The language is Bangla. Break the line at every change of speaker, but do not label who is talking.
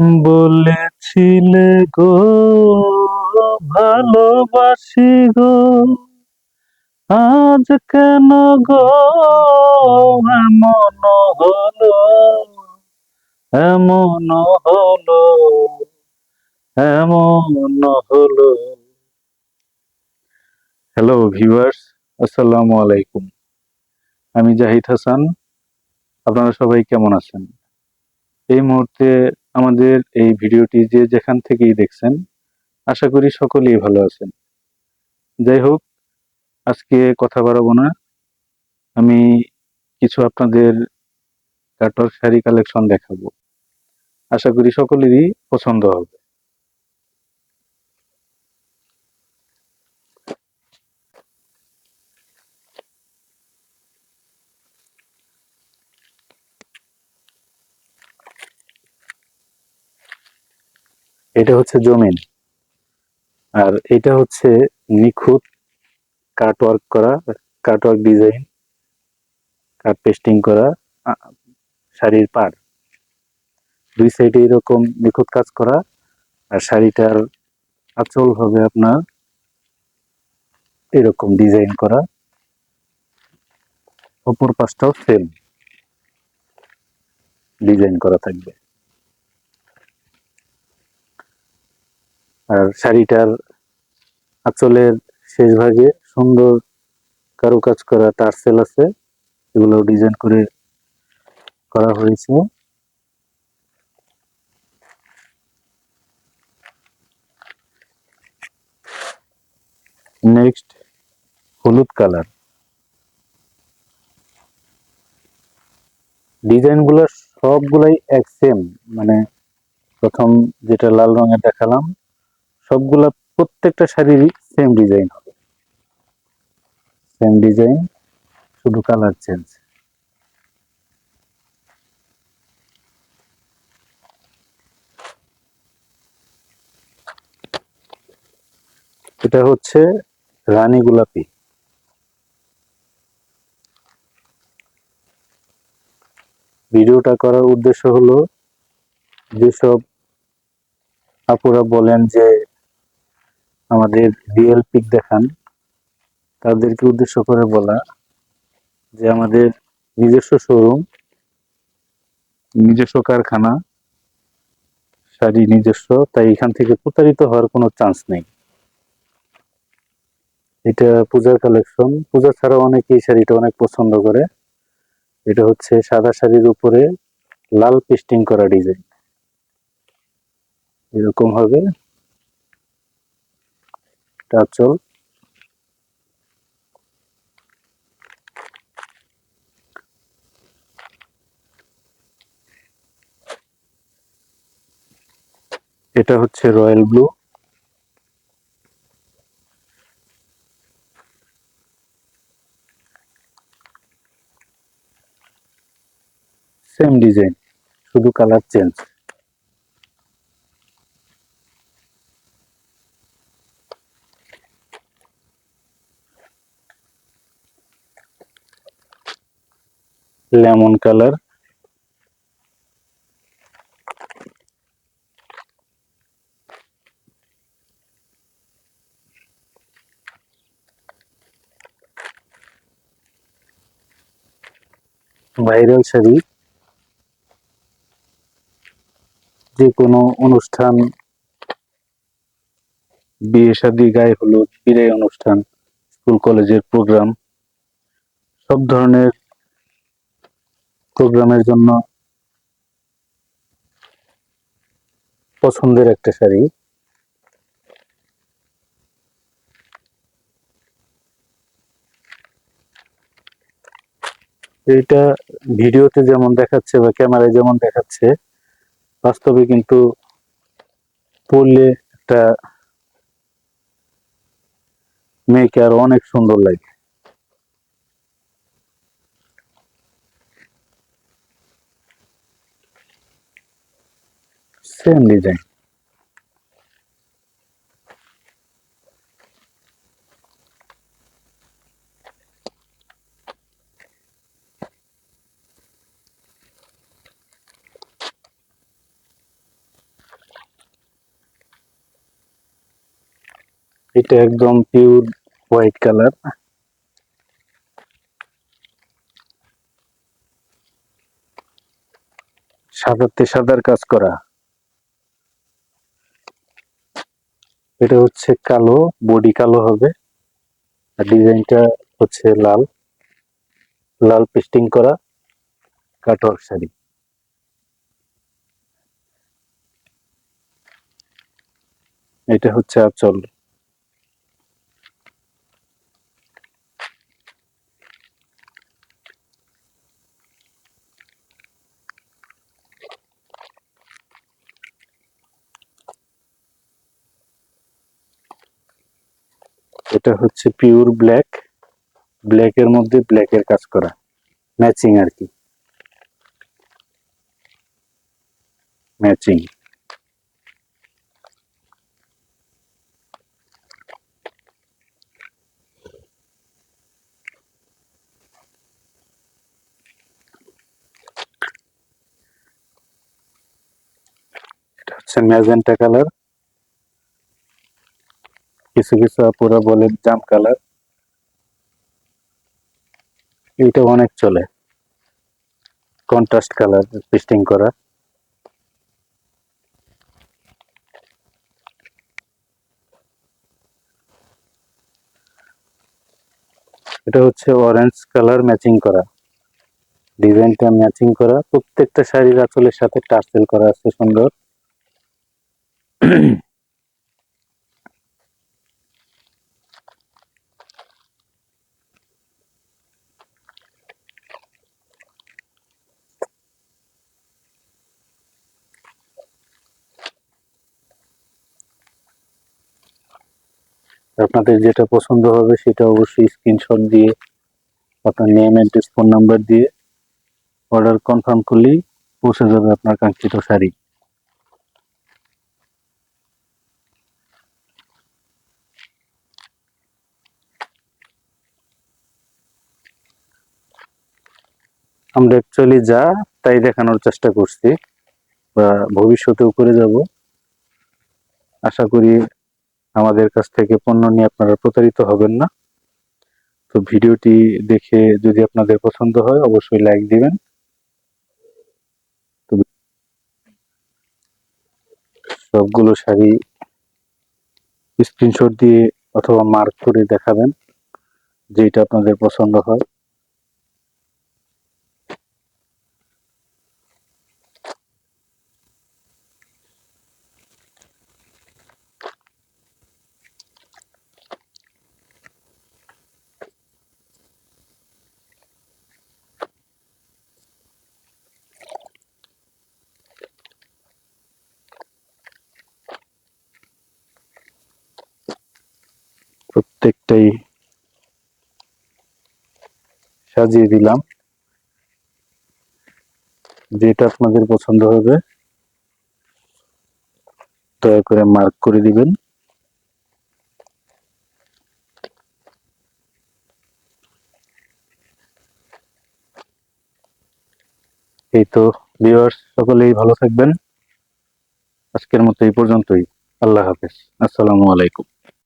বলেছিলে গো, ভালোবাসি গো। আজ কেন গো, এমন হলো এমন হলো এমন হলো। হ্যালো ভিউয়ার্স আসসালামু আলাইকুম। আমি জাহিদ হাসান। আপনারা সবাই কেমন আছেন? এই মুহূর্তে আমাদের এই ভিডিওটি যে যেখান থেকেই দেখছেন, আশা করি সকলেই ভালো আছেন। যাই হোক, আজকে কথা বাড়াবো না। আমি কিছু আপনাদের কাটর শাড়ি কালেকশন দেখাবো। আশা করি সকলেরই পছন্দ হবে। এটা হচ্ছে জমিন। আর এটা হচ্ছে নিখুঁত কাটওয়ার্ক করা কাটওয়ার্ক ডিজাইন কাট পেস্টিং করা শাড়ির পাড়। দুই সাইডে এরকম নিখুঁত কাজ করা, আর শাড়িটার আঁচল হবে আপনার এরকম ডিজাইন করা। অপর পাশটাও সেম ডিজাইন করা থাকবে। আর শাড়িটার আঁচলের শেষ ভাগে সুন্দর কারুকাজ করা টার্সেল আছে। এগুলো ডিজাইন করে করা হয়েছে। নেক্সট হলুদ কালার। ডিজাইন ডিজাইনগুলো সবগুলাই এক সেম মানে প্রথম যেটা লাল রঙের দেখালাম সবগুলা প্রত্যেকটা শাড়িরই সেম ডিজাইন হবে। সেম ডিজাইন শুধু কালার চেঞ্জ এটা হচ্ছে রানী গোলাপি। ভিডিওটা করার উদ্দেশ্য হলো, যেসব আপুরা বলেন যে আমাদের রিয়েল পিক দেখান। তাদেরকে উদ্দেশ্য করে বলা যে আমাদের নিজস্ব শোরুম নিজস্ব কারখানা, শাড়ি নিজস্ব, তাই এখান থেকে প্রতারিত হওয়ার কোনো চান্স নেই। এটা পূজার কালেকশন পূজা ছাড়াও অনেকে এই শাড়িটা অনেক পছন্দ করে। এটা হচ্ছে সাদা শাড়ির উপরে লাল পেস্টিং করা ডিজাইন এরকম হবে। টাচল এটা হচ্ছে রয়্যাল ব্লু। সেম ডিজাইন শুধু colour change. Lemon colour. Viral sari. যে কোনো অনুষ্ঠান, বিয়ে শাদী, গায়ে হলুদ, বিদায় অনুষ্ঠান, স্কুল, কলেজের প্রোগ্রাম, সব ধরনের প্রোগ্রামের জন্য পছন্দের একটা শাড়ি। এইটা ভিডিওতে যেমন দেখাচ্ছে বা ক্যামেরায় যেমন দেখাচ্ছে, বাস্তবে কিন্তু পরলে একটা মেয়েকে আরও অনেক সুন্দর লাগে। Same design. এটা একদম পিওর হোয়াইট কালার সাদাতে সাদার কাজ করা। এটা হচ্ছে কালো, বডি কালো হবে। আর ডিজাইনটা হচ্ছে লাল। লাল পেস্টিং করা কাটওয়ার্ক শাড়ি। এটা হচ্ছে আঁচল। এটা হচ্ছে পিওর ব্ল্যাক ব্ল্যাকের মধ্যে ব্ল্যাকের কাজ করা। ম্যাচিং আর কি। ম্যাচিং এটা হচ্ছে ম্যাজেন্টা কালার কিছু কিছু আপুরা বলে জাম কালার। এটা অনেক চলে। কন্ট্রাস্ট কালার, পেস্টিং করা। এটা হচ্ছে অরেঞ্জ কালার ম্যাচিং করা। ডিজাইনটা ম্যাচিং করা। প্রত্যেকটা শাড়ির আঁচলের সাথে টার্সেল করা আছে সুন্দর। আপনাদের যেটা পছন্দ হবে সেটা অবশ্যই স্ক্রিনশট দিয়ে আপনার নেম অ্যাড্রেস ফোন নাম্বার দিয়ে অর্ডার কনফার্ম করলেই পৌঁছে যাবে আপনার কাঙ্ক্ষিত শাড়ি। আমরা অ্যাকচুয়ালি যা তাই দেখানোর চেষ্টা করছি, বা ভবিষ্যতেও করে যাব। আশা করি আমাদের কাছ থেকে পণ্য নিয়ে আপনারা প্রতারিত হবেন না। তো ভিডিওটি দেখে যদি আপনাদের পছন্দ হয়, অবশ্যই লাইক দিবেন। সবগুলো শাড়ি স্ক্রিনশট দিয়ে অথবা মার্ক করে দেখাবেন যেটা আপনাদের পছন্দ হয়। প্রত্যেকটাই সাজিয়ে দিলাম। যেটা আপনাদের পছন্দ হবে, দয়া করে মার্ক করে দিবেন। এই তো ভিউয়ার্স সকলেই ভালো থাকবেন। আজকের মতো এই পর্যন্তই। আল্লাহ হাফেজ। আসসালামু আলাইকুম।